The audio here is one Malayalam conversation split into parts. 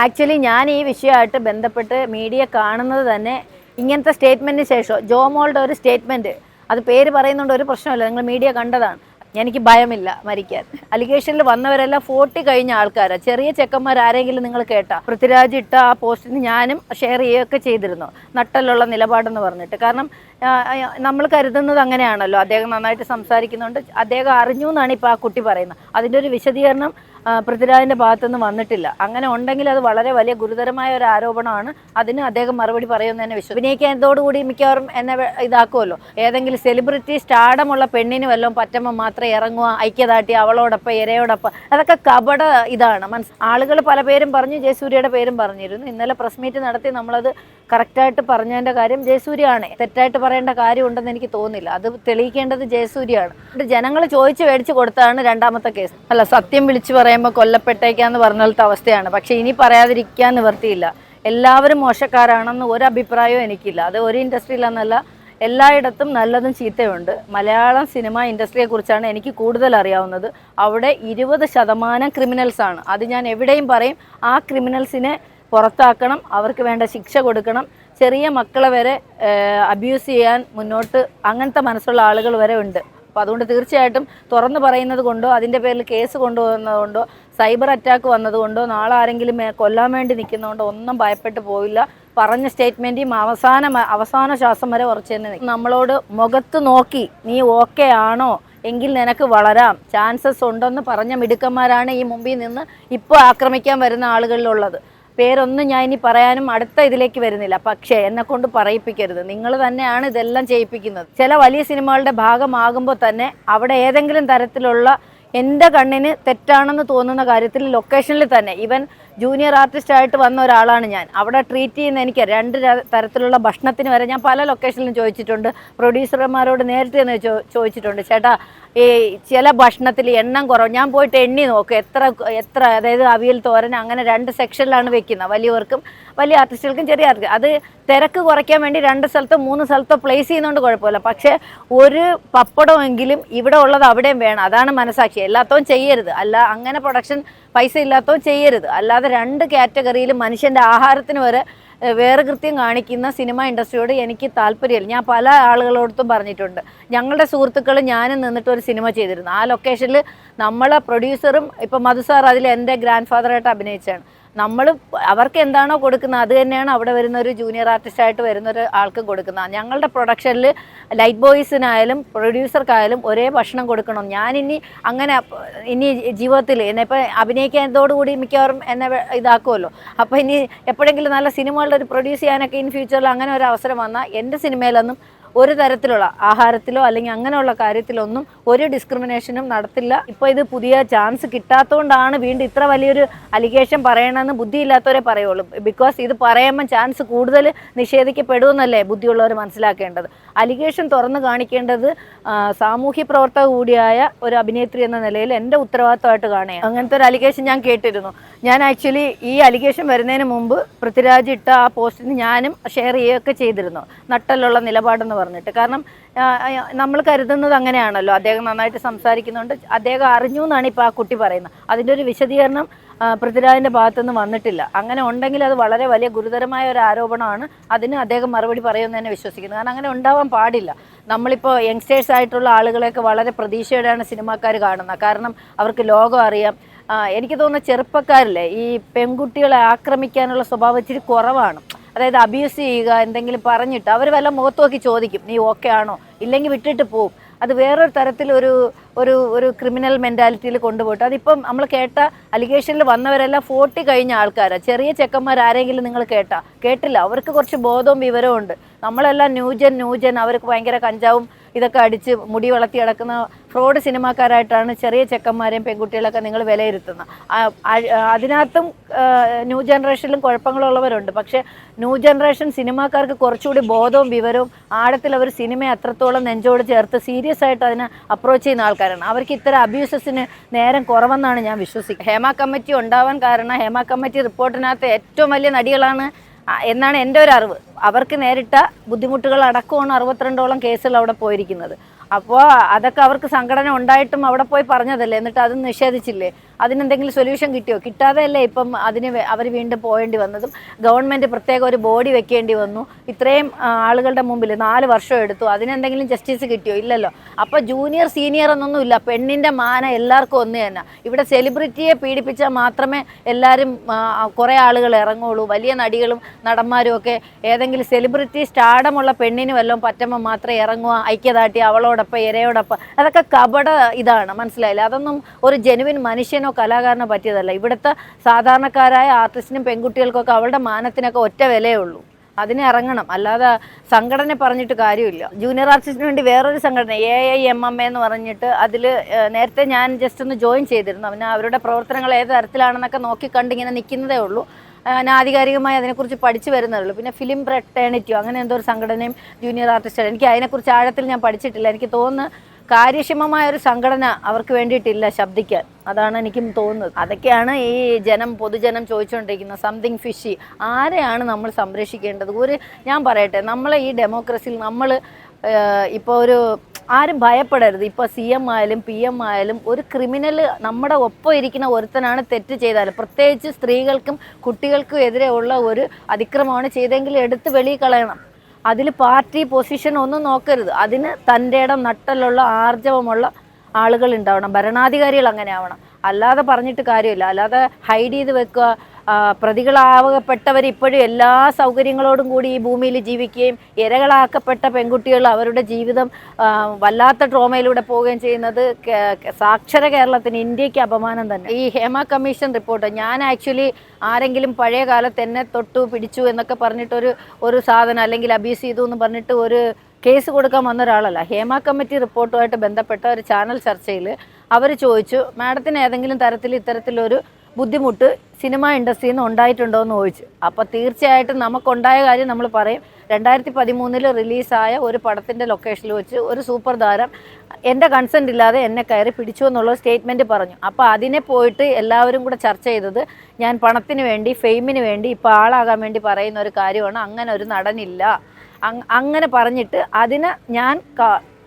ആക്ച്വലി ഞാൻ ഈ വിഷയമായിട്ട് ബന്ധപ്പെട്ട് മീഡിയ കാണുന്നത് തന്നെ ഇങ്ങനത്തെ സ്റ്റേറ്റ്മെന്റിന് ശേഷം. ജോമോളുടെ ഒരു സ്റ്റേറ്റ്മെന്റ് അത് പേര് പറയുന്നുണ്ട് ഒരു പ്രശ്നമില്ല. നിങ്ങൾ മീഡിയ കണ്ടതാണ്. എനിക്ക് ഭയമില്ല മരിക്കാൻ. അലിഗേഷനിൽ വന്നവരെല്ലാം ഫോർട്ടി കഴിഞ്ഞ ആൾക്കാരാണ് ചെറിയ ചെക്കന്മാർ ആരെങ്കിലും നിങ്ങൾ കേട്ടാ? പൃഥ്വിരാജ് ഇട്ട ആ പോസ്റ്റിന് ഞാനും ഷെയർ ചെയ്യുകയൊക്കെ ചെയ്തിരുന്നു. നട്ടലുള്ള നിലപാടെന്ന് പറഞ്ഞിട്ട്. കാരണം നമ്മൾ കരുതുന്നത് അങ്ങനെയാണല്ലോ. അദ്ദേഹം നന്നായിട്ട് സംസാരിക്കുന്നുണ്ട്. അദ്ദേഹം അറിഞ്ഞു എന്നാണ് ഇപ്പോൾ ആ കുട്ടി പറയുന്നത്. അതിന്റെ ഒരു വിശദീകരണം പൃഥ്വിരാജിന്റെ ഭാഗത്തുനിന്ന് വന്നിട്ടില്ല. അങ്ങനെ ഉണ്ടെങ്കിൽ അത് വളരെ വലിയ ഗുരുതരമായ ഒരു ആരോപണമാണ്. അതിന് അദ്ദേഹം മറുപടി പറയുമെന്ന് തന്നെ വിശ്വസിക്കും അഭിനയിക്കുന്നതോടുകൂടി മിക്കവാറും എന്നെ ഇതാക്കുമല്ലോ. ഏതെങ്കിലും സെലിബ്രിറ്റി സ്റ്റാഡമുള്ള പെണ്ണിന് വല്ലതും പറ്റമ്മ മാത്രം ഇറങ്ങുക ഐക്യദാട്ടി അവളോടൊപ്പം ഇരയോടൊപ്പം. അതൊക്കെ കപട ഇതാണ്. മനസ് ആളുകൾ പല പേരും പറഞ്ഞു ജയസൂര്യയുടെ പേരും പറഞ്ഞിരുന്നു. ഇന്നലെ പ്രസ് മീറ്റ് നടത്തി നമ്മളത് കറക്റ്റായിട്ട് പറഞ്ഞതിന്റെ കാര്യം ജയസൂര്യാണ് തെറ്റായിട്ട് പറയേണ്ട കാര്യമുണ്ടെന്ന് എനിക്ക് തോന്നില്ല. അത് തെളിയിക്കേണ്ടത് ജയസൂര്യാണ് ജനങ്ങൾ ചോദിച്ച് മേടിച്ചു കൊടുത്താണ് രണ്ടാമത്തെ കേസ്. അല്ല സത്യം വിളിച്ചു പറയുമ്പോൾ കൊല്ലപ്പെട്ടേക്കാന്ന് പറഞ്ഞാലത്തെ അവസ്ഥയാണ്. പക്ഷേ ഇനി പറയാതിരിക്കാൻ നിവർത്തിയില്ല. എല്ലാവരും മോശക്കാരാണെന്ന് ഒരു അഭിപ്രായവും എനിക്കില്ല. അത് ഒരു ഇൻഡസ്ട്രിയിലെന്നല്ല എല്ലായിടത്തും നല്ലതും ചീത്തയുണ്ട് മലയാളം സിനിമ ഇൻഡസ്ട്രിയെ കുറിച്ചാണ് എനിക്ക് കൂടുതൽ അറിയാവുന്നത്. അവിടെ ഇരുപത് ശതമാനം ക്രിമിനൽസ് ആണ് അത് ഞാൻ എവിടെയും പറയും ആ ക്രിമിനൽസിനെ പുറത്താക്കണം അവർക്ക് വേണ്ട ശിക്ഷ കൊടുക്കണം ചെറിയ മക്കളെ വരെ അബ്യൂസ് ചെയ്യാൻ മുന്നോട്ട് അങ്ങനത്തെ മനസ്സുള്ള ആളുകൾ വരെ ഉണ്ട്. അപ്പോൾ അതുകൊണ്ട് തീർച്ചയായിട്ടും തുറന്നു പറയുന്നത് കൊണ്ടോ അതിന്റെ പേരിൽ കേസ് കൊണ്ടുവന്നതുകൊണ്ടോ സൈബർ അറ്റാക്ക് വന്നതുകൊണ്ടോ നാളെ ആരെങ്കിലും കൊല്ലാൻ വേണ്ടി നിൽക്കുന്നതുകൊണ്ടോ ഒന്നും ഭയപ്പെട്ടു പോയില്ല പറഞ്ഞ സ്റ്റേറ്റ്മെന്റും അവസാന അവസാന ശ്വാസം വരെ ഉറച്ചു തന്നെ നമ്മളോട് മുഖത്ത് നോക്കി നീ ഓക്കെ ആണോ? എങ്കിൽ നിനക്ക് വളരാം. ചാൻസസ് ഉണ്ടെന്ന് പറഞ്ഞ മിടുക്കന്മാരാണ് ഈ മുമ്പിൽ നിന്ന് ഇപ്പോൾ ആക്രമിക്കാൻ വരുന്ന ആളുകളിലുള്ളത്. പേരൊന്നും ഞാൻ ഇനി പറയാനും അടുത്ത ഇതിലേക്ക് വരുന്നില്ല. പക്ഷേ എന്നെ കൊണ്ട് പറയിപ്പിക്കരുത്. നിങ്ങൾ തന്നെയാണ് ഇതെല്ലാം ചെയ്യിപ്പിക്കുന്നത്. ചില വലിയ സിനിമകളുടെ ഭാഗമാകുമ്പോൾ തന്നെ അവിടെ ഏതെങ്കിലും തരത്തിലുള്ള എന്റെ കണ്ണിന് തെറ്റാണെന്ന് തോന്നുന്ന കാര്യത്തിൽ ലൊക്കേഷനിൽ തന്നെ ഇവൻ ജൂനിയർ ആർട്ടിസ്റ്റ് ആയിട്ട് വന്ന ഒരാളാണ് ഞാൻ. അവിടെ ട്രീറ്റ് ചെയ്യുന്ന എനിക്ക് രണ്ട് തരത്തിലുള്ള ഭക്ഷണത്തിന് വരെ ഞാൻ പല ലൊക്കേഷനിലും ചോദിച്ചിട്ടുണ്ട്. പ്രൊഡ്യൂസർമാരോട് നേരിട്ട് തന്നെ ചോദിച്ചിട്ടുണ്ട്. ചേട്ടാ ഈ ചില ഭക്ഷണത്തിൽ എണ്ണം കുറവ്. ഞാൻ പോയിട്ട് എണ്ണി നോക്കും. എത്ര എത്ര അതായത് അവിയൽ തോരൻ അങ്ങനെ രണ്ട് സെക്ഷനിലാണ് വെക്കുന്നത്. വലിയവർക്കും വലിയ ആർട്ടിസ്റ്റുകൾക്കും ചെറിയ ആർട്ടിസ്റ്റ് അത് തിരക്ക് കുറയ്ക്കാൻ വേണ്ടി രണ്ട് സ്ഥലത്തോ മൂന്ന് സ്ഥലത്തോ പ്ലേസ് ചെയ്യുന്നതുകൊണ്ട് കുഴപ്പമില്ല. പക്ഷേ ഒരു പപ്പടമെങ്കിലും ഇവിടെ ഉള്ളത് അവിടെയും വേണം. അതാണ് മനസ്സാക്ഷി എല്ലാത്തവും ചെയ്യരുത്. അല്ല അങ്ങനെ പ്രൊഡക്ഷൻ പൈസ ഇല്ലാത്തോ ചെയ്യരുത്. അല്ലാതെ രണ്ട് കാറ്റഗറിയിൽ മനുഷ്യന്റെ ആഹാരത്തിന് വരെ വേറെ കൃത്യം കാണിക്കുന്ന സിനിമ ഇൻഡസ്ട്രിയോട് എനിക്ക് താല്പര്യമില്ല. ഞാൻ പല ആളുകളോടത്തും പറഞ്ഞിട്ടുണ്ട്. ഞങ്ങളുടെ സുഹൃത്തുക്കൾ ഞാനും നിന്നിട്ട് ഒരു സിനിമ ചെയ്തിരുന്നു. ആ ലൊക്കേഷനിൽ നമ്മളെ പ്രൊഡ്യൂസറും ഇപ്പം മധു സാർ അതിൽ എന്റെ ഗ്രാൻഡ് ഫാദറായിട്ട് അഭിനയിച്ചാണ് നമ്മൾ അവർക്ക് എന്താണോ കൊടുക്കുന്നത് അത് തന്നെയാണ് അവിടെ വരുന്ന ഒരു ജൂനിയർ ആർട്ടിസ്റ്റായിട്ട് വരുന്ന ഒരു ആൾക്കും കൊടുക്കുന്നത്. ഞങ്ങളുടെ പ്രൊഡക്ഷനിൽ ലൈറ്റ് ബോയ്സിനായാലും പ്രൊഡ്യൂസർക്കായാലും ഒരേ ഭക്ഷണം കൊടുക്കണം. ഞാൻ ഇനി അങ്ങനെ ഇനി ജീവിതത്തിൽ എന്നെ ഇപ്പം അഭിനയിക്കുന്നതോടുകൂടി മിക്കവാറും എന്നെ ഇതാക്കുമല്ലോ അപ്പോൾ ഇനി എപ്പോഴെങ്കിലും നല്ല സിനിമകളുടെ ഒരു പ്രൊഡ്യൂസ് ചെയ്യാനൊക്കെ ഇൻ ഫ്യൂച്ചറിൽ അങ്ങനെ ഒരു അവസരം വന്നാൽ എന്റെ സിനിമയിലൊന്നും ഒരു തരത്തിലുള്ള ആഹാരത്തിലോ അല്ലെങ്കിൽ അങ്ങനെയുള്ള കാര്യത്തിലൊന്നും ഒരു ഡിസ്ക്രിമിനേഷനും നടത്തില്ല. ഇപ്പോൾ ഇത് പുതിയ ചാൻസ് കിട്ടാത്തതുകൊണ്ടാണ് വീണ്ടും ഇത്ര വലിയൊരു അലിഗേഷൻ പറയണമെന്ന് ബുദ്ധിയില്ലാത്തവരെ പറയുള്ളൂ. ബിക്കോസ് ഇത് പറയുമ്പോൾ ചാൻസ് കൂടുതൽ നിഷേധിക്കപ്പെടുമെന്നല്ലേ ബുദ്ധിയുള്ളവർ മനസ്സിലാക്കേണ്ടത്. അലിഗേഷൻ തുറന്നു കാണിക്കേണ്ടത് സാമൂഹ്യ പ്രവർത്തക കൂടിയായ ഒരു അഭിനേത്രി എന്ന നിലയിൽ എന്റെ ഉത്തരവാദിത്തമായിട്ട് കാണുക അങ്ങനത്തെ ഒരു അലിഗേഷൻ ഞാൻ കേട്ടിരുന്നു. ഞാൻ ആക്ച്വലി ഈ അലിഗേഷൻ വരുന്നതിന് മുമ്പ് പൃഥ്വിരാജ് ഇട്ട ആ പോസ്റ്റിന് ഞാനും ഷെയർ ചെയ്യുകയൊക്കെ ചെയ്തിരുന്നു. നട്ടലുള്ള നിലപാടെന്ന് പറഞ്ഞിട്ട്. കാരണം നമ്മൾ കരുതുന്നത് അങ്ങനെയാണല്ലോ. അദ്ദേഹം നന്നായിട്ട് സംസാരിക്കുന്നുണ്ട്. അദ്ദേഹം അറിഞ്ഞു എന്നാണ് ഇപ്പോൾ ആ കുട്ടി പറയുന്നത്. അതിന്റെ ഒരു വിശദീകരണം പൃഥ്വിരാജിന്റെ ഭാഗത്തുനിന്ന് വന്നിട്ടില്ല. അങ്ങനെ ഉണ്ടെങ്കിൽ അത് വളരെ വലിയ ഗുരുതരമായ ഒരു ആരോപണമാണ്. അതിന് അദ്ദേഹം മറുപടി പറയുമെന്ന് തന്നെ വിശ്വസിക്കുന്നു. കാരണം അങ്ങനെ ഉണ്ടാവാൻ പാടില്ല. നമ്മളിപ്പോൾ യങ്സ്റ്റേഴ്സ് ആയിട്ടുള്ള ആളുകളെയൊക്കെ വളരെ പ്രതീക്ഷയോടെയാണ് സിനിമാക്കാർ കാണുന്നത്. കാരണം അവർക്ക് ലോകം അറിയാം. എനിക്ക് തോന്നുന്ന ചെറുപ്പക്കാരില്ലേ ഈ പെൺകുട്ടികളെ ആക്രമിക്കാനുള്ള സ്വഭാവം ഇച്ചിരി കുറവാണ്. അതായത് അബ്യൂസ് ചെയ്യുക എന്തെങ്കിലും പറഞ്ഞിട്ട് അവർ വല്ല മുഖത്ത് നോക്കി ചോദിക്കും നീ ഓക്കെ ആണോ? ഇല്ലെങ്കിൽ വിട്ടിട്ട് പോവും. അത് വേറൊരു തരത്തിലൊരു ഒരു ഒരു ക്രിമിനൽ മെന്റാലിറ്റിയിൽ കൊണ്ടുപോയിട്ട് അതിപ്പം നമ്മൾ കേട്ട അലിഗേഷനിൽ വന്നവരെല്ലാം ഫോർട്ടി കഴിഞ്ഞ ആൾക്കാരാണ് ചെറിയ ചെക്കന്മാർ ആരെങ്കിലും നിങ്ങൾ കേട്ടാ? കേട്ടില്ല. അവർക്ക് കുറച്ച് ബോധവും വിവരവും ഉണ്ട്. നമ്മളെല്ലാം ന്യൂജൻ ന്യൂജൻ അവർക്ക് ഭയങ്കര കഞ്ചാവും ഇതൊക്കെ അടിച്ച് മുടി വളർത്തി കിടക്കുന്ന ഫ്രോഡ് സിനിമാക്കാരായിട്ടാണ് ചെറിയ ചെക്കന്മാരെയും പെൺകുട്ടികളൊക്കെ നിങ്ങൾ വിലയിരുത്തുന്നത്. അതിനകത്തും ന്യൂ ജനറേഷനിലും കുഴപ്പങ്ങളുള്ളവരുണ്ട്. പക്ഷേ ന്യൂ ജനറേഷൻ സിനിമാക്കാർക്ക് കുറച്ചുകൂടി ബോധവും വിവരവും ആഴത്തിൽ അവർ സിനിമയെ അത്രത്തോളം നെഞ്ചോട് ചേർത്ത് സീരിയസ് ആയിട്ട് അതിനെ അപ്രോച്ച് ചെയ്യുന്ന ആൾക്കാരാണ്. അവർക്ക് ഇത്തരം അബ്യൂസസിന് നേരം കുറവെന്നാണ് ഞാൻ വിശ്വസിക്കുന്നത്. ഹേമ കമ്മിറ്റി ഉണ്ടാവാൻ കാരണം ഹേമ കമ്മിറ്റി റിപ്പോർട്ടിനകത്ത് ഏറ്റവും വലിയ നടികളാണ് എന്നാണ് എന്റെ ഒരു അറിവ്. അവർക്ക് നേരിട്ട ബുദ്ധിമുട്ടുകൾ അടക്കമാണ് അറുപത്തിരണ്ടോളം കേസുകൾ അവിടെ പോയിരിക്കുന്നത്. അപ്പോൾ അതൊക്കെ അവർക്ക് സംഘടന ഉണ്ടായിട്ടും അവിടെ പോയി പറഞ്ഞതല്ലേ? എന്നിട്ട് അത് നിഷേധിച്ചില്ലേ? അതിനെന്തെങ്കിലും സൊല്യൂഷൻ കിട്ടിയോ? കിട്ടാതെയല്ലേ ഇപ്പം അതിന് അവർ വീണ്ടും പോകേണ്ടി വന്നതും? ഗവൺമെന്റ് പ്രത്യേക ഒരു ബോഡി വെക്കേണ്ടി വന്നു. ഇത്രയും ആളുകളുടെ മുമ്പിൽ നാല് വർഷം എടുത്തു. അതിനെന്തെങ്കിലും ജസ്റ്റിസ് കിട്ടിയോ? ഇല്ലല്ലോ. അപ്പോൾ ജൂനിയർ സീനിയർ എന്നൊന്നുമില്ല. പെണ്ണിന്റെ മാന എല്ലാവർക്കും ഒന്ന് തന്നെ. ഇവിടെ സെലിബ്രിറ്റിയെ പീഡിപ്പിച്ചാൽ മാത്രമേ എല്ലാവരും കുറേ ആളുകൾ ഇറങ്ങുള്ളൂ. വലിയ നടികളും നടന്മാരും ഒക്കെ ഏതെങ്കിലും സെലിബ്രിറ്റി സ്റ്റാഡമുള്ള പെണ്ണിന് വല്ലതും പറ്റുമ്പോൾ മാത്രമേ ഇറങ്ങുക ഐക്യദാട്ടി അവളോടൊപ്പം ഇരയോടൊപ്പം. അതൊക്കെ കപട ഇതാണ് മനസ്സിലായില്ല? അതൊന്നും ഒരു ജെനുവിൻ മനുഷ്യനോ കലാകാരനോ പറ്റിയതല്ല. ഇവിടുത്തെ സാധാരണക്കാരായ ആർട്ടിസ്റ്റിനും പെൺകുട്ടികൾക്കൊക്കെ അവളുടെ മാനത്തിനൊക്കെ ഒറ്റ വിലയേ ഉള്ളൂ. അതിന് ഇറങ്ങണം. അല്ലാതെ സംഘടന പറഞ്ഞിട്ട് കാര്യമില്ല. ജൂനിയർ ആർട്ടിസ്റ്റിന് വേണ്ടി വേറൊരു സംഘടന എ ഐ എം എം എന്ന് പറഞ്ഞിട്ട് അതിൽ നേരത്തെ ഞാൻ ജസ്റ്റ് ഒന്ന് ജോയിൻ ചെയ്തിരുന്നു. അവന് അവരുടെ പ്രവർത്തനങ്ങൾ ഏത് തരത്തിലാണെന്നൊക്കെ നോക്കി കണ്ടിങ്ങനെ നിൽക്കുന്നതേ ഉള്ളൂ. ആധികാരികമായി അതിനെക്കുറിച്ച് പഠിച്ചു വരുന്നതേ ഉള്ളൂ പിന്നെ ഫിലിം പ്രട്ടേണിറ്റിയോ അങ്ങനെ എന്തോ ഒരു സംഘടനയും ജൂനിയർ ആർട്ടിസ്റ്റ് എനിക്ക് അതിനെക്കുറിച്ച് ആഴത്തിൽ ഞാൻ പഠിച്ചിട്ടില്ല. എനിക്ക് തോന്നുന്നു കാര്യക്ഷമമായ ഒരു സംഘടന അവർക്ക് വേണ്ടിയിട്ടില്ല ശബ്ദിക്കാൻ. അതാണ് എനിക്കും തോന്നുന്നത്. അതൊക്കെയാണ് ഈ ജനം പൊതുജനം ചോദിച്ചുകൊണ്ടിരിക്കുന്നത് സംതിങ് ഫിഷി ആരെയാണ് നമ്മൾ സംരക്ഷിക്കേണ്ടത്? ഒരു ഞാൻ പറയട്ടെ നമ്മളെ ഈ ഡെമോക്രസിയിൽ നമ്മൾ ഇപ്പോൾ ഒരു ആരും ഭയപ്പെടരുത്. ഇപ്പോൾ സി എം ആയാലും പി എം ആയാലും ഒരു ക്രിമിനൽ നമ്മുടെ ഒപ്പം ഇരിക്കുന്ന ഒരുത്തനാണ് തെറ്റ് ചെയ്താൽ പ്രത്യേകിച്ച് സ്ത്രീകൾക്കും കുട്ടികൾക്കും എതിരെ ഉള്ള ഒരു അതിക്രമമാണ് ചെയ്തെങ്കിൽ എടുത്ത് വെളിയിൽ കളയണം. അതിൽ പാർട്ടി പൊസിഷൻ ഒന്നും നോക്കരുത്. അതിന് തന്റെ ഇടം നട്ടലുള്ള ആർജവമുള്ള ആളുകൾ ഉണ്ടാവണം. ഭരണാധികാരികൾ അങ്ങനെ ആവണം അല്ലാതെ പറഞ്ഞിട്ട് കാര്യമില്ല. അല്ലാതെ ഹൈഡ് ചെയ്ത് വെക്കുക. പ്രതികളാവപ്പെട്ടവർ ഇപ്പോഴും എല്ലാ സൗകര്യങ്ങളോടും കൂടി ഈ ഭൂമിയിൽ ജീവിക്കുകയും ഇരകളാക്കപ്പെട്ട പെൺകുട്ടികൾ അവരുടെ ജീവിതം വല്ലാത്ത ട്രോമയിലൂടെ പോവുകയും ചെയ്യുന്നത് സാക്ഷര കേരളത്തിന് ഇന്ത്യയ്ക്ക് അപമാനം തന്നെ. ഈ ഹേമ കമ്മീഷൻ റിപ്പോർട്ട് ഞാൻ ആക്ച്വലി ആരെങ്കിലും പഴയ കാലത്ത് എന്നെ തൊട്ടു പിടിച്ചു എന്നൊക്കെ പറഞ്ഞിട്ടൊരു ഒരു സാധനം അല്ലെങ്കിൽ അബ്യൂസ് ചെയ്തു എന്ന് പറഞ്ഞിട്ട് ഒരു കേസ് കൊടുക്കാൻ വന്ന ഒരാളല്ല. ഹേമ കമ്മിറ്റി റിപ്പോർട്ടുമായിട്ട് ബന്ധപ്പെട്ട ഒരു ചാനൽ ചർച്ചയിൽ അവർ ചോദിച്ചു മാഡത്തിന് ഏതെങ്കിലും തരത്തിൽ ഇത്തരത്തിലൊരു ബുദ്ധിമുട്ട് സിനിമ ഇൻഡസ്ട്രിയിൽ നിന്ന് ഉണ്ടായിട്ടുണ്ടോ എന്ന് ചോദിച്ചു. അപ്പോൾ തീർച്ചയായിട്ടും നമുക്കുണ്ടായ കാര്യം നമ്മൾ പറയും. രണ്ടായിരത്തി പതിമൂന്നിൽ റിലീസായ ഒരു പടത്തിന്റെ ലൊക്കേഷനിൽ വെച്ച് ഒരു സൂപ്പർ താരം എന്റെ കൺസെന്റ് ഇല്ലാതെ എന്നെ കയറി പിടിച്ചു എന്നുള്ള സ്റ്റേറ്റ്മെന്റ് പറഞ്ഞു. അപ്പോൾ അതിനെ പോയിട്ട് എല്ലാവരും കൂടെ ചർച്ച ചെയ്തത് ഞാൻ പണത്തിന് വേണ്ടി ഫെയിമിന് വേണ്ടി ഇപ്പോൾ ആളാകാൻ വേണ്ടി പറയുന്ന ഒരു കാര്യമാണ്. അങ്ങനെ ഒരു നടനില്ല. അങ്- അങ്ങനെ പറഞ്ഞിട്ട് അതിന് ഞാൻ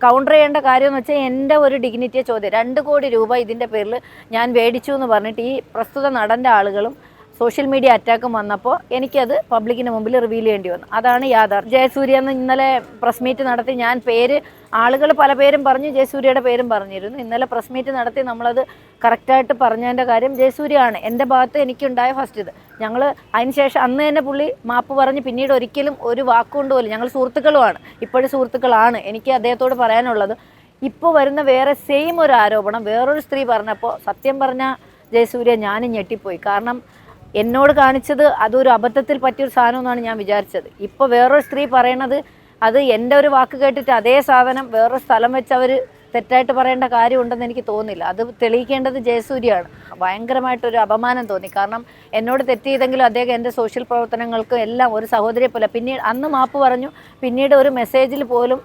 കൗണ്ടർ ചെയ്യേണ്ട കാര്യം എന്ന് വെച്ചാൽ എന്റെ ഒരു ഡിഗ്നിറ്റിയെ ചോദ്യം. രണ്ട് കോടി രൂപ ഇതിന്റെ പേരിൽ ഞാൻ മേടിച്ചു എന്ന് പറഞ്ഞിട്ട് ഈ പ്രസ്തുത നടന്റെ ആളുകളും സോഷ്യൽ മീഡിയ അറ്റാക്കും വന്നപ്പോൾ എനിക്കത് പബ്ലിക്കിന് മുമ്പിൽ റിവീൽ ചെയ്യേണ്ടി വന്നു. അതാണ് യാഥാർത്ഥ്യം. ജയസൂര്യ എന്ന് ഇന്നലെ പ്രസ് മീറ്റ് നടത്തി ഞാൻ പേര് ആളുകൾ പല പേരും പറഞ്ഞു ജയസൂര്യയുടെ പേരും പറഞ്ഞിരുന്നു. ഇന്നലെ പ്രസ് മീറ്റ് നടത്തി നമ്മളത് കറക്റ്റായിട്ട് പറഞ്ഞതിന്റെ കാര്യം ജയസൂര്യയാണ്. എന്റെ ഭാഗത്ത് എനിക്കുണ്ടായ ഫസ്റ്റ് ഇത്. ഞങ്ങൾ അതിനുശേഷം അന്ന് തന്നെ പുള്ളി മാപ്പ് പറഞ്ഞ് പിന്നീട് ഒരിക്കലും ഒരു വാക്കുകൊണ്ട് പോലും ഞങ്ങൾ സുഹൃത്തുക്കളുമാണ് ഇപ്പോഴും സുഹൃത്തുക്കളാണ് എനിക്ക് അദ്ദേഹത്തോട് പറയാനുള്ളത്. ഇപ്പോൾ വരുന്ന വേറെ സെയിം ഒരു ആരോപണം വേറൊരു സ്ത്രീ പറഞ്ഞപ്പോൾ സത്യം പറഞ്ഞ ജയസൂര്യ ഞാനും ഞെട്ടിപ്പോയി. കാരണം എന്നോട് കാണിച്ചത് അതൊരു അബദ്ധത്തിൽ പറ്റിയൊരു സാധനം എന്നാണ് ഞാൻ വിചാരിച്ചത്. ഇപ്പോൾ വേറൊരു സ്ത്രീ പറയണത് അത് എന്റെ ഒരു വാക്ക് കേട്ടിട്ട് അതേ സാധനം വേറൊരു സ്ഥലം വെച്ച് അവർ തെറ്റായിട്ട് പറയേണ്ട കാര്യമുണ്ടെന്ന് എനിക്ക് തോന്നില്ല. അത് തെളിയിക്കേണ്ടത് ജയസൂര്യയാണ്. ഭയങ്കരമായിട്ടൊരു അപമാനം തോന്നി. കാരണം എന്നോട് തെറ്റ് ചെയ്തെങ്കിലും അദ്ദേഹം എന്റെ സോഷ്യൽ പ്രവർത്തനങ്ങൾക്കും എല്ലാം ഒരു സഹോദരിയെ പോലെ. പിന്നീട് അന്ന് മാപ്പ് പറഞ്ഞു പിന്നീട് ഒരു മെസ്സേജിൽ പോലും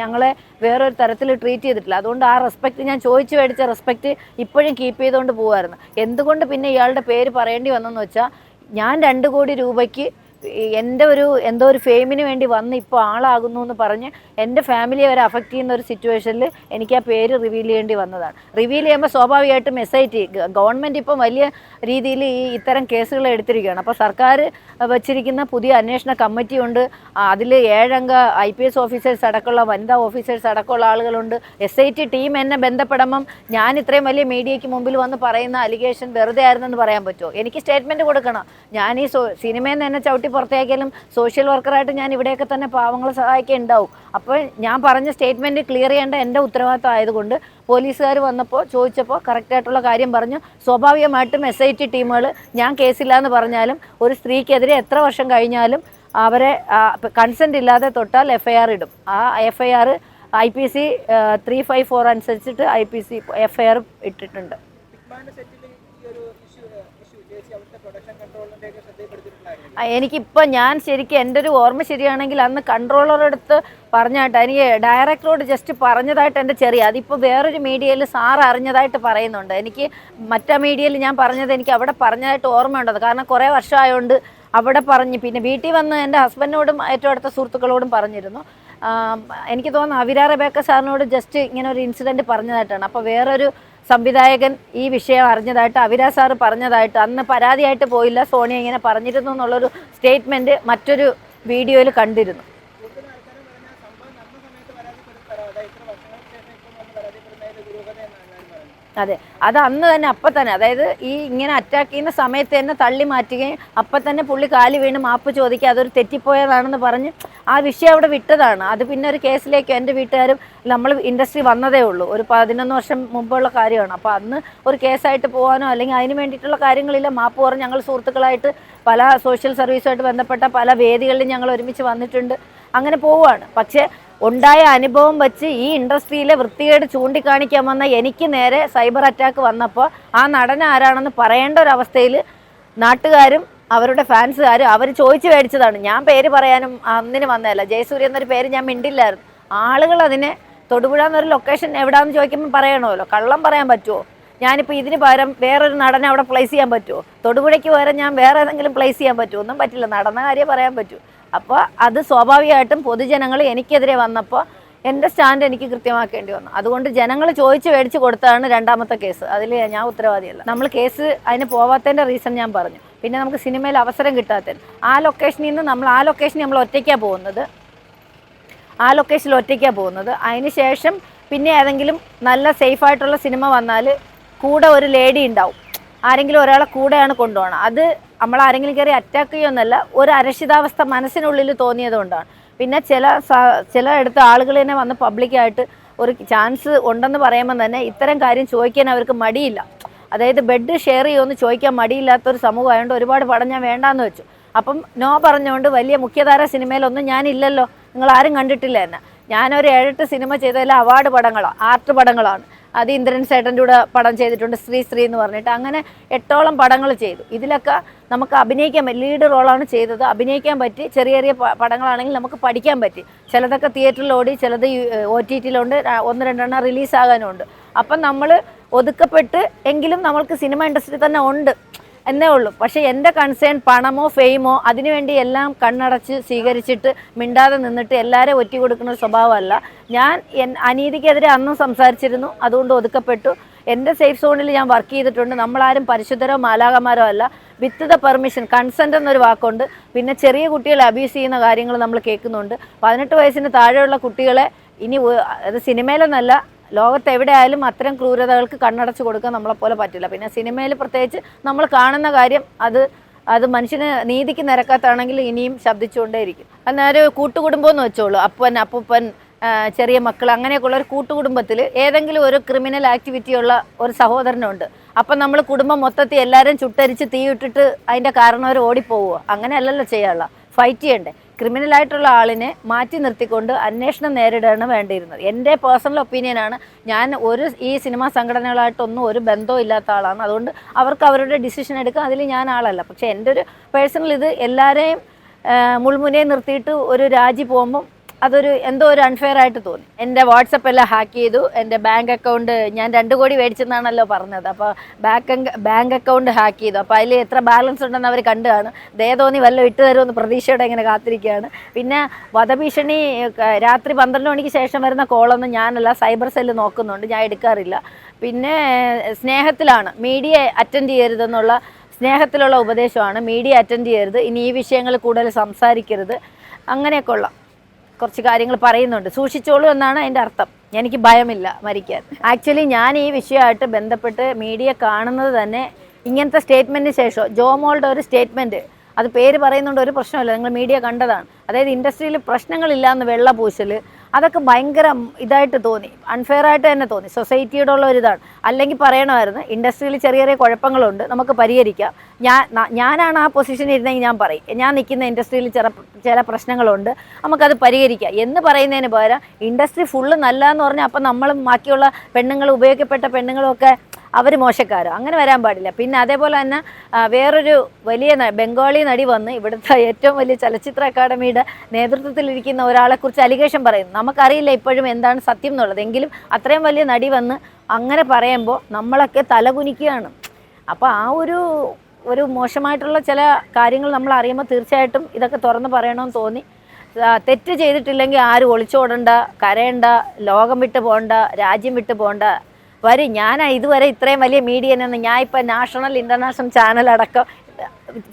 ഞങ്ങളെ വേറൊരു തരത്തിൽ ട്രീറ്റ് ചെയ്തിട്ടില്ല. അതുകൊണ്ട് ആ റെസ്പെക്റ്റ് ഞാൻ ചോദിച്ചു മേടിച്ച റെസ്പെക്റ്റ് ഇപ്പോഴും കീപ്പ് ചെയ്തുകൊണ്ട് പോകുമായിരുന്നു എന്തുകൊണ്ട് പിന്നെ ഇയാളുടെ പേര് പറയേണ്ടി വന്നെന്ന് വെച്ചാൽ ഞാൻ രണ്ട് കോടി രൂപയ്ക്ക് എന്റെ ഒരു എന്തോ ഒരു ഫെയിമിന് വേണ്ടി വന്ന് ഇപ്പോൾ ആളാകുന്നു എന്ന് പറഞ്ഞ് എന്റെ ഫാമിലിയെ വരെ അഫക്റ്റ് ചെയ്യുന്ന ഒരു സിറ്റുവേഷനിൽ എനിക്ക് ആ പേര് റിവീൽ ചെയ്യേണ്ടി വന്നതാണ്. റിവീൽ ചെയ്യുമ്പോൾ സ്വാഭാവികമായിട്ടും എസ് ഐ ടി ഗവൺമെന്റ് ഇപ്പം വലിയ രീതിയിൽ ഈ ഇത്തരം കേസുകൾ എടുത്തിരിക്കുകയാണ്. അപ്പോൾ സർക്കാർ വച്ചിരിക്കുന്ന പുതിയ അന്വേഷണ കമ്മിറ്റി ഉണ്ട്. അതിൽ ഏഴംഗ ഐ പി എസ് ഓഫീസേഴ്സ് അടക്കമുള്ള വനിതാ ഓഫീസേഴ്സ് അടക്കമുള്ള ആളുകളുണ്ട്. എസ് ഐ ടി ടീം എന്നെ ബന്ധപ്പെടുമ്പം ഞാൻ ഇത്രയും വലിയ മീഡിയയ്ക്ക് മുമ്പിൽ വന്ന് പറയുന്ന അലിഗേഷൻ വെറുതെ ആയിരുന്നെന്ന് പറയാൻ പറ്റുമോ? എനിക്ക് സ്റ്റേറ്റ്മെന്റ് കൊടുക്കണം. ഞാൻ ഈ സിനിമയിൽ നിന്ന് എന്നെ ചവിട്ടി പുറത്തേക്കാലും സോഷ്യൽ വർക്കറായിട്ട് ഞാൻ ഇവിടെയൊക്കെ തന്നെ പാവങ്ങളെ സഹായിക്കുന്നുണ്ടാവും അപ്പോൾ ഞാൻ പറഞ്ഞ സ്റ്റേറ്റ്മെന്റ് ക്ലിയർ ചെയ്യേണ്ട എന്റെ ഉത്തരവാദിത്തം ആയതുകൊണ്ട് പോലീസുകാർ വന്നപ്പോൾ ചോദിച്ചപ്പോൾ കറക്റ്റായിട്ടുള്ള കാര്യം പറഞ്ഞു. സ്വാഭാവികമായിട്ടും എസ് ഐ ടി ടീമുകൾ ഞാൻ കേസില്ല എന്ന് പറഞ്ഞാലും ഒരു സ്ത്രീക്കെതിരെ എത്ര വർഷം കഴിഞ്ഞാലും അവരെ കൺസെന്റ് ഇല്ലാതെ തൊട്ടാൽ എഫ് ഐ ആർ ഇടും. ആ F I P C three five four അനുസരിച്ചിട്ട് I P C F I R ഇട്ടിട്ടുണ്ട്. എനിക്കിപ്പോൾ ഞാൻ ശരിക്കും എന്റെ ഒരു ഓർമ്മ ശരിയാണെങ്കിൽ അന്ന് കൺട്രോളറെടുത്ത് പറഞ്ഞായിട്ട് എനിക്ക് ഡയറക്ടറോട് ജസ്റ്റ് പറഞ്ഞതായിട്ട് എന്റെ ചെറിയ അതിപ്പോൾ വേറൊരു മീഡിയയിൽ സാർ അറിഞ്ഞതായിട്ട് പറയുന്നുണ്ട്. എനിക്ക് മറ്റേ മീഡിയയിൽ ഞാൻ പറഞ്ഞത് എനിക്ക് അവിടെ പറഞ്ഞതായിട്ട് ഓർമ്മയുണ്ടത്. കാരണം കുറേ വർഷമായതുകൊണ്ട് അവിടെ പറഞ്ഞ് പിന്നെ വീട്ടിൽ വന്ന് എന്റെ ഹസ്ബൻഡിനോടും ഏറ്റവും അടുത്ത സുഹൃത്തുക്കളോടും പറഞ്ഞിരുന്നു. എനിക്ക് തോന്നുന്നു അവിര റബേക്ക സാറിനോട് ജസ്റ്റ് ഇങ്ങനെ ഒരു ഇൻസിഡന്റ് പറഞ്ഞതായിട്ടാണ്. അപ്പോൾ വേറൊരു സംവിധായകൻ ഈ വിഷയം അറിഞ്ഞതായിട്ട് അവിര സാറ് പറഞ്ഞതായിട്ട് അന്ന് പരാതിയായിട്ട് പോയില്ല സോണിയ ഇങ്ങനെ പറഞ്ഞിരുന്നു എന്നുള്ളൊരു സ്റ്റേറ്റ്മെന്റ് മറ്റൊരു വീഡിയോയിൽ കണ്ടിരുന്നു കൂടുതൽ ആൾക്കാരും പറഞ്ഞ സംഭവം നടന്ന സമയത്ത് പരാതിപ്പെടുന്ന അതായത് ഇത്ര വർഷങ്ങൾക്ക് ശേഷം ഇപ്പം വന്ന് പരാതിപ്പെടുന്നതിന്റെ ദുരൂഹത എന്നാണ് എല്ലാവരും പറയുന്നത് അതെ. അത് അന്ന് തന്നെ അപ്പം തന്നെ. അതായത് ഈ ഇങ്ങനെ അറ്റാക്ക് ചെയ്യുന്ന സമയത്ത് തന്നെ തള്ളി മാറ്റുകയും അപ്പം തന്നെ പുള്ളി കാലി വീണ് മാപ്പ് ചോദിക്കുക അതൊരു തെറ്റിപ്പോയതാണെന്ന് പറഞ്ഞ് ആ വിഷയം അവിടെ വിട്ടതാണ്. അത് പിന്നെ ഒരു കേസിലേക്ക് എന്റെ വീട്ടുകാരും നമ്മൾ ഇൻഡസ്ട്രി വന്നതേ ഉള്ളൂ. ഒരു പതിനൊന്ന് വർഷം മുമ്പുള്ള കാര്യമാണ്. അപ്പോൾ അന്ന് ഒരു കേസായിട്ട് പോകാനോ അല്ലെങ്കിൽ അതിന് വേണ്ടിയിട്ടുള്ള കാര്യങ്ങളില്ല. മാപ്പ് പറഞ്ഞ് ഞങ്ങൾ സുഹൃത്തുക്കളായിട്ട് പല സോഷ്യൽ സർവീസുമായിട്ട് ബന്ധപ്പെട്ട പല വേദികളിലും ഞങ്ങൾ ഒരുമിച്ച് വന്നിട്ടുണ്ട്. അങ്ങനെ പോവുകയാണ് പക്ഷേ ഉണ്ടായ അനുഭവം വെച്ച് ഈ ഇൻഡസ്ട്രിയിലെ വൃത്തികേട് ചൂണ്ടിക്കാണിക്കാൻ വന്ന എനിക്ക് നേരെ സൈബർ അറ്റാക്ക് വന്നപ്പോൾ ആ നടൻ ആരാണെന്ന് പറയേണ്ട ഒരവസ്ഥയിൽ നാട്ടുകാരും അവരുടെ ഫാൻസുകാരും അവർ ചോദിച്ചു മേടിച്ചതാണ്. ഞാൻ പേര് പറയാനും അന്നിന് വന്നതല്ല. ജയസൂര്യ എന്നൊരു പേര് ഞാൻ മിണ്ടില്ലായിരുന്നു. ആളുകൾ അതിനെ തൊടുപുഴ എന്നൊരു ലൊക്കേഷൻ എവിടാന്ന് ചോദിക്കുമ്പോൾ പറയണമല്ലോ. കള്ളം പറയാൻ പറ്റുമോ? ഞാനിപ്പോൾ ഇതിന് പകരം വേറൊരു നടനെ അവിടെ പ്ലേസ് ചെയ്യാൻ പറ്റുമോ? തൊടുപുഴയ്ക്ക് പകരം ഞാൻ വേറെ ഏതെങ്കിലും പ്ലേസ് ചെയ്യാൻ പറ്റുമോ? ഒന്നും പറ്റില്ല. നടന്ന കാര്യം പറയാൻ പറ്റൂ അപ്പോൾ അത് സ്വാഭാവികമായിട്ടും പൊതുജനങ്ങൾ എനിക്കെതിരെ വന്നപ്പോൾ എന്റെ സ്റ്റാൻഡ് എനിക്ക് കൃത്യമാക്കേണ്ടി വന്നു. അതുകൊണ്ട് ജനങ്ങൾ ചോദിച്ച് മേടിച്ച് കൊടുത്തതാണ് രണ്ടാമത്തെ കേസ്. അതിൽ ഞാൻ ഉത്തരവാദിയല്ല. നമ്മൾ കേസ് അതിന് പോവാത്തതിന്റെ റീസൺ ഞാൻ പറഞ്ഞു. പിന്നെ നമുക്ക് സിനിമയിൽ അവസരം കിട്ടാത്തതിന്. ആ ലൊക്കേഷനിൽ നിന്ന് നമ്മൾ ആ ലൊക്കേഷനിൽ നമ്മൾ ഒറ്റയ്ക്കാണ് പോകുന്നത്. ആ ലൊക്കേഷനിൽ ഒറ്റയ്ക്കാണ് പോകുന്നത്. അതിന് ശേഷം പിന്നെ ഏതെങ്കിലും നല്ല സേഫ് ആയിട്ടുള്ള സിനിമ വന്നാൽ കൂടെ ഒരു ലേഡി ഉണ്ടാവും. ആരെങ്കിലും ഒരാളെ കൂടെയാണ് കൊണ്ടുപോകണം. അത് നമ്മൾ ആരെങ്കിലും കയറി അറ്റാക്ക് ചെയ്യുമെന്നല്ല ഒരു അരക്ഷിതാവസ്ഥ മനസ്സിനുള്ളിൽ തോന്നിയതുകൊണ്ടാണ്. പിന്നെ ചില ചില എടുത്ത ആളുകൾ തന്നെ വന്ന് പബ്ലിക്കായിട്ട് ഒരു ചാൻസ് ഉണ്ടെന്ന് പറയുമ്പോൾ തന്നെ ഇത്തരം കാര്യം ചോദിക്കാൻ അവർക്ക് മടിയില്ല. അതായത് ബെഡ് ഷെയർ ചെയ്യുമെന്ന് ചോദിക്കാൻ മടിയില്ലാത്ത മടിയില്ലാത്തൊരു സമൂഹമായതുകൊണ്ട് ഒരുപാട് പടം ഞാൻ വേണ്ടാന്ന് വെച്ചു. അപ്പം നോ പറഞ്ഞുകൊണ്ട് വലിയ മുഖ്യധാര സിനിമയിലൊന്നും ഞാനില്ലല്ലോ. നിങ്ങൾ ആരും കണ്ടിട്ടില്ല എന്നെ. ഞാനൊരു ഏഴെട്ട് സിനിമ ചെയ്തതിൽ അവാർഡ് പടങ്ങളാണ് ആർട്ട് പടങ്ങളാണ്. അത് ഇന്ദ്രൻ സേട്ടന്റെ കൂടെ പടം ചെയ്തിട്ടുണ്ട് ശ്രീ ശ്രീ എന്ന് പറഞ്ഞിട്ട്. അങ്ങനെ എട്ടോളം പടങ്ങൾ ചെയ്തു. ഇതിലൊക്കെ നമുക്ക് അഭിനയിക്കാൻ പറ്റി ലീഡ് റോളാണ് ചെയ്തത്. അഭിനയിക്കാൻ പറ്റി. ചെറിയ ചെറിയ പടങ്ങളാണെങ്കിൽ നമുക്ക് പഠിക്കാൻ പറ്റി. ചിലതൊക്കെ തിയേറ്ററിൽ ഓടി ചിലത് ഒ ടി ടിയിലുണ്ട് ഒന്ന് രണ്ടെണ്ണം റിലീസാകാനുണ്ട് അപ്പം നമ്മൾ ഒതുക്കപ്പെട്ട് എങ്കിലും നമ്മൾക്ക് സിനിമ ഇൻഡസ്ട്രി തന്നെ ഉണ്ട്. എന്നേ ഉള്ളൂ. പക്ഷേ എന്റെ കൺസേൺ പണമോ ഫെയിമോ അതിനുവേണ്ടി എല്ലാം കണ്ണടച്ച് സ്വീകരിച്ചിട്ട് മിണ്ടാതെ നിന്നിട്ട് എല്ലാവരെയും ഒറ്റ കൊടുക്കുന്ന സ്വഭാവമല്ല. ഞാൻ അനീതിക്കെതിരെ അന്നും സംസാരിച്ചിരുന്നു അതുകൊണ്ട് ഒതുക്കപ്പെട്ടു. എന്റെ സേഫ് സോണിൽ ഞാൻ വർക്ക് ചെയ്തിട്ടുണ്ട്. നമ്മളാരും പരിശുദ്ധരോ മാലാകമാരോ അല്ല. വിത്ത് ദ പെർമിഷൻ കൺസെന്റ് എന്നൊരു വാക്കുണ്ട്. പിന്നെ ചെറിയ കുട്ടികളെ അബ്യൂസ് ചെയ്യുന്ന കാര്യങ്ങൾ നമ്മൾ കേൾക്കുന്നുണ്ട്. പതിനെട്ട് വയസ്സിന് താഴെയുള്ള കുട്ടികളെ ഇനി അത് സിനിമയിലൊന്നല്ല ലോകത്ത് എവിടെ ആയാലും അത്തരം ക്രൂരതകൾക്ക് കണ്ണടച്ച് കൊടുക്കാൻ നമ്മളെപ്പോലെ പറ്റില്ല. പിന്നെ സിനിമയിൽ പ്രത്യേകിച്ച് നമ്മൾ കാണുന്ന കാര്യം അത് അത് മനുഷ്യന് നീതിക്ക് നിരക്കാത്താണെങ്കിൽ ഇനിയും ശബ്ദിച്ചുകൊണ്ടേയിരിക്കും. അന്നേരം കൂട്ടുകുടുംബം എന്ന് വെച്ചോളൂ. അപ്പൻ അപ്പൂപ്പൻ ചെറിയ മക്കൾ അങ്ങനെയൊക്കെയുള്ള ഒരു കൂട്ടുകുടുംബത്തിൽ ഏതെങ്കിലും ഒരു ക്രിമിനൽ ആക്ടിവിറ്റി ഉള്ള ഒരു സഹോദരനുണ്ട്. അപ്പം നമ്മൾ കുടുംബം മൊത്തത്തിൽ എല്ലാവരും ചുട്ടരിച്ച് തീയിട്ടിട്ട് അതിന്റെ കാരണവർ ഓടിപ്പോവുക. അങ്ങനെയല്ലല്ലോ ചെയ്യാനുള്ള ഫൈറ്റ് ചെയ്യണ്ടേ? ക്രിമിനൽ ആയിട്ടുള്ള ആളിനെ മാറ്റി നിർത്തിക്കൊണ്ട് അന്വേഷണം നേരിടുകയാണ് വേണ്ടിയിരുന്നത്. എന്റെ പേഴ്സണൽ ഒപ്പീനിയനാണ് ഞാൻ ഒരു ഈ സിനിമാ സംഘടനകളായിട്ടൊന്നും ഒരു ബന്ധവും ഇല്ലാത്ത ആളാണ്. അതുകൊണ്ട് അവർക്ക് അവരുടെ ഡിസിഷൻ എടുക്കാം അതിൽ ഞാൻ ആളല്ല. പക്ഷേ എന്റെ ഒരു പേഴ്സണൽ ഇത് എല്ലാവരെയും മുൾമുനയെ നിർത്തിയിട്ട് ഒരു രാജി പോകുമ്പം അതൊരു എന്തോ ഒരു അൺഫെയർ ആയിട്ട് തോന്നി. എന്റെ വാട്സപ്പ് എല്ലാം ഹാക്ക് ചെയ്തു. എന്റെ ബാങ്ക് അക്കൗണ്ട് ഞാൻ രണ്ട് കോടി മേടിച്ചെന്നാണല്ലോ പറഞ്ഞത്. അപ്പോൾ ബാങ്ക് ബാങ്ക് അക്കൗണ്ട് ഹാക്ക് ചെയ്തു. അപ്പോൾ അതിൽ എത്ര ബാലൻസ് ഉണ്ടെന്ന് അവർ കണ്ടു കാണും. ദയ തോന്നി വല്ലതും ഇട്ട് തരുമെന്ന് പ്രതീക്ഷയോടെ ഇങ്ങനെ കാത്തിരിക്കുകയാണ്. പിന്നെ വധഭീഷണി രാത്രി പന്ത്രണ്ട് മണിക്ക് ശേഷം വരുന്ന കോളൊന്നും ഞാനല്ല സൈബർ സെല്ല് നോക്കുന്നുണ്ട്. ഞാൻ എടുക്കാറില്ല. പിന്നെ സ്നേഹത്തിലാണ്. മീഡിയ അറ്റൻഡ് ചെയ്യരുതെന്നുള്ള സ്നേഹത്തിലുള്ള ഉപദേശമാണ്. മീഡിയ അറ്റൻഡ് ചെയ്യരുത്. ഇനി ഈ വിഷയങ്ങൾ കൂടുതൽ സംസാരിക്കരുത്. അങ്ങനെയൊക്കെ ഉള്ള കുറച്ച് കാര്യങ്ങൾ പറയുന്നുണ്ട്. സൂക്ഷിച്ചോളൂ എന്നാണ് അതിന്റെ അർത്ഥം. എനിക്ക് ഭയമില്ല മരിക്കാൻ. ആക്ച്വലി ഞാൻ ഈ വിഷയമായിട്ട് ബന്ധപ്പെട്ട് മീഡിയ കാണുന്നത് തന്നെ ഇങ്ങനത്തെ സ്റ്റേറ്റ്മെന്റിന് ശേഷം ജോമോളുടെ ഒരു സ്റ്റേറ്റ്മെന്റ് അത് പേര് പറയുന്നുണ്ട് ഒരു പ്രശ്നമില്ല. നിങ്ങൾ മീഡിയ കണ്ടതാണ്. അതായത് ഇൻഡസ്ട്രിയിൽ പ്രശ്നങ്ങളില്ല എന്ന് വെള്ള അതൊക്കെ ഭയങ്കര ഇതായിട്ട് തോന്നി. അൺഫെയർ ആയിട്ട് തന്നെ തോന്നി. സൊസൈറ്റിയുടെ ഉള്ള ഒരു ഇതാണ്. അല്ലെങ്കിൽ പറയണമായിരുന്നു ഇൻഡസ്ട്രിയിൽ ചെറിയ ചെറിയ കുഴപ്പങ്ങളുണ്ട്. നമുക്ക് പരിഹരിക്കാം. ഞാൻ ഞാനാണ് ആ പൊസിഷനിൽ ഇരുന്നെങ്കിൽ ഞാൻ പറയും. ഞാൻ നിൽക്കുന്ന ഇൻഡസ്ട്രിയിൽ ചില ചില പ്രശ്നങ്ങളുണ്ട്. നമുക്കത് പരിഹരിക്കാം. എന്ന് പറയുന്നതിന് പകരം ഇൻഡസ്ട്രി ഫുള്ള് നല്ലതെന്ന് പറഞ്ഞാൽ അപ്പം നമ്മളും ബാക്കിയുള്ള പെണ്ണുങ്ങൾ ഉപയോഗിക്കപ്പെട്ട പെണ്ണുങ്ങളും ഒക്കെ അവർ മോശക്കാരോ. അങ്ങനെ വരാൻ പാടില്ല. പിന്നെ അതേപോലെ തന്നെ വേറൊരു വലിയ ബംഗാളി നടി വന്ന് ഇവിടുത്തെ ഏറ്റവും വലിയ ചലച്ചിത്ര അക്കാദമിയുടെ നേതൃത്വത്തിലിരിക്കുന്ന ഒരാളെക്കുറിച്ച് അലിഗേഷൻ പറയുന്നു. നമുക്കറിയില്ല ഇപ്പോഴും എന്താണ് സത്യം എന്നുള്ളത്. എങ്കിലും അത്രയും വലിയ നടി വന്ന് അങ്ങനെ പറയുമ്പോൾ നമ്മളൊക്കെ തലകുനിക്കുകയാണ്. അപ്പോൾ ആ ഒരു ഒരു മോശമായിട്ടുള്ള ചില കാര്യങ്ങൾ നമ്മൾ അറിയുമ്പോൾ തീർച്ചയായിട്ടും ഇതൊക്കെ തുറന്ന് പറയണമെന്ന് തോന്നി. തെറ്റ് ചെയ്തിട്ടില്ലെങ്കിൽ ആരും ഒളിച്ചോടണ്ട കരയണ്ട ലോകം വിട്ട് പോകണ്ട രാജ്യം വിട്ട് പോകണ്ട വരും ഞാൻ ഇതുവരെ ഇത്രയും വലിയ മീഡിയ മീഡിയനെന്ന് ഞാൻ ഇപ്പം നാഷണൽ ഇന്റർനാഷണൽ ചാനൽ അടക്കം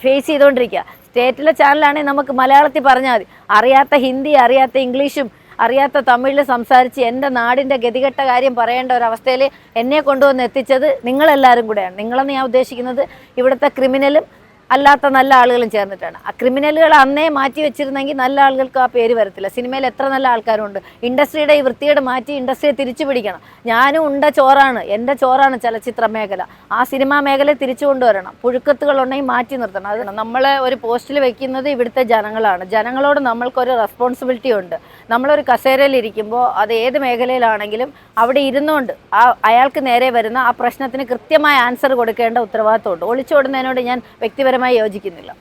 ഫേസ് ചെയ്തുകൊണ്ടിരിക്കുക സ്റ്റേറ്റിലെ ചാനലാണെങ്കിൽ നമുക്ക് മലയാളത്തിൽ പറഞ്ഞാൽ മതി. അറിയാത്ത ഹിന്ദി അറിയാത്ത ഇംഗ്ലീഷും അറിയാത്ത തമിഴിൽ സംസാരിച്ച് എന്റെ നാടിന്റെ ഗതികെട്ട കാര്യം പറയേണ്ട ഒരവസ്ഥയിൽ എന്നെ കൊണ്ടുവന്ന് എത്തിച്ചത് നിങ്ങളെല്ലാവരും കൂടെയാണ്. നിങ്ങളെന്ന് ഞാൻ ഉദ്ദേശിക്കുന്നത്? ഇവിടുത്തെ ക്രിമിനലും അല്ലാത്ത നല്ല ആളുകളും ചേർന്നിട്ടാണ്. ആ ക്രിമിനലുകൾ അന്നേ മാറ്റി വെച്ചിരുന്നെങ്കിൽ നല്ല ആളുകൾക്ക് ആ പേര് വരത്തില്ല. സിനിമയിൽ എത്ര നല്ല ആൾക്കാരുണ്ട്. ഇൻഡസ്ട്രിയുടെ ഈ വൃത്തിയുടെ മാറ്റി ഇൻഡസ്ട്രിയെ തിരിച്ചു പിടിക്കണം. ഞാനും ഉണ്ട ചോറാണ്. എന്റെ ചോറാണ് ചലച്ചിത്ര മേഖല. ആ സിനിമാ മേഖല തിരിച്ചു കൊണ്ടുവരണം. പുഴുക്കത്തുകളുണ്ടെങ്കിൽ മാറ്റി നിർത്തണം. അത് നമ്മളെ ഒരു പോസ്റ്റിൽ വെക്കുന്നത് ഇവിടുത്തെ ജനങ്ങളാണ്. ജനങ്ങളോട് നമ്മൾക്കൊരു റെസ്പോൺസിബിലിറ്റി ഉണ്ട്. നമ്മളൊരു കസേരയിൽ ഇരിക്കുമ്പോൾ അത് ഏത് മേഖലയിലാണെങ്കിലും അവിടെ ഇരുന്നുകൊണ്ട് ആ അയാൾക്ക് നേരെ വരുന്ന ആ പ്രശ്നത്തിന് കൃത്യമായ ആൻസർ കൊടുക്കേണ്ട ഉത്തരവാദിത്തമുണ്ട് ഒളിച്ചോടുന്നതിനോട് ഞാൻ വ്യക്തിപരമായി യോജിക്കുന്നില്ല.